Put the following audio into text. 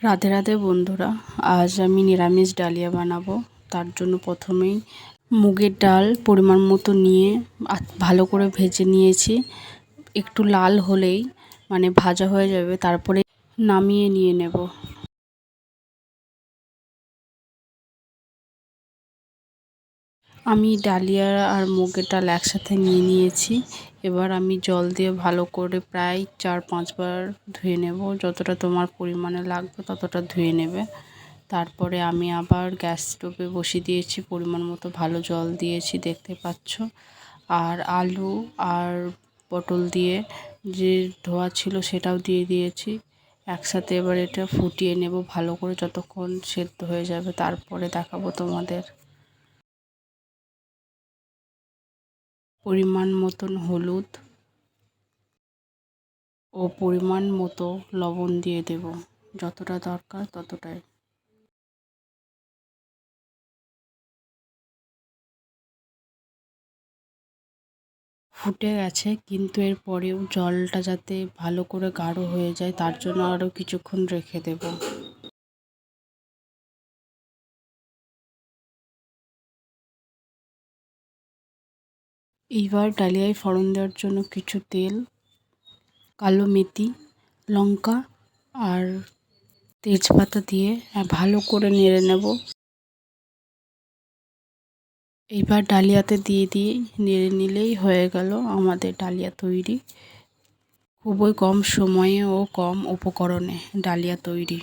রাধে রাধে বন্ধুরা, আজ আমি নিরামিষ ডালিয়া বানাবো। তার জন্য প্রথমেই মুগের ডাল পরিমাণ মতো নিয়ে ভালো করে ভেজে নিয়েছি। একটু লাল হলেই মানে ভাজা হয়ে যাবে, তারপরে নামিয়ে নিয়ে নেব। আমি ডালিয়া আর মুগের ডাল একসাথে নিয়ে নিয়েছি। এবার আমি জল দিয়ে ভালো করে প্রায় চার পাঁচবার ধুয়ে নেব। যতটা তোমার পরিমাণে লাগবে ততটা ধুয়ে নেবে। তারপরে আমি আবার গ্যাস স্টোভে বসিয়ে দিয়েছি, পরিমাণ মতো ভালো জল দিয়েছি, দেখতে পাচ্ছ। আর আলু আর পটল দিয়ে যে ধোয়া ছিল সেটাও দিয়ে দিয়েছি। একসাথে এবার এটা ফুটিয়ে নেব ভালো করে যতক্ষণ সেদ্ধ হয়ে যাবে। তারপরে দেখাবো তোমাদের। পরিমাণ মতন হলুদ ও পরিমাণ মতো লবণ দিয়ে দেব। যতটা দরকার ততটাই। ফুটে গেছে, কিন্তু এর পরেও জলটা যাতে ভালো করে গাঢ় হয়ে যায়, তার জন্য আরও কিছুক্ষণ রেখে দেব। এইবার ডালিয়ায় ফোড়ন দেওয়ার জন্য কিছু তেল, কালো মেথি, লঙ্কা আর তেজপাতা দিয়ে ভালো করে নেড়ে নেব। এইবার ডালিয়াতে দিয়ে দিয়ে নেড়ে নিলেই হয়ে গেল আমাদের ডালিয়া তৈরি। খুবই কম সময়ে ও কম উপকরণে ডালিয়া তৈরি।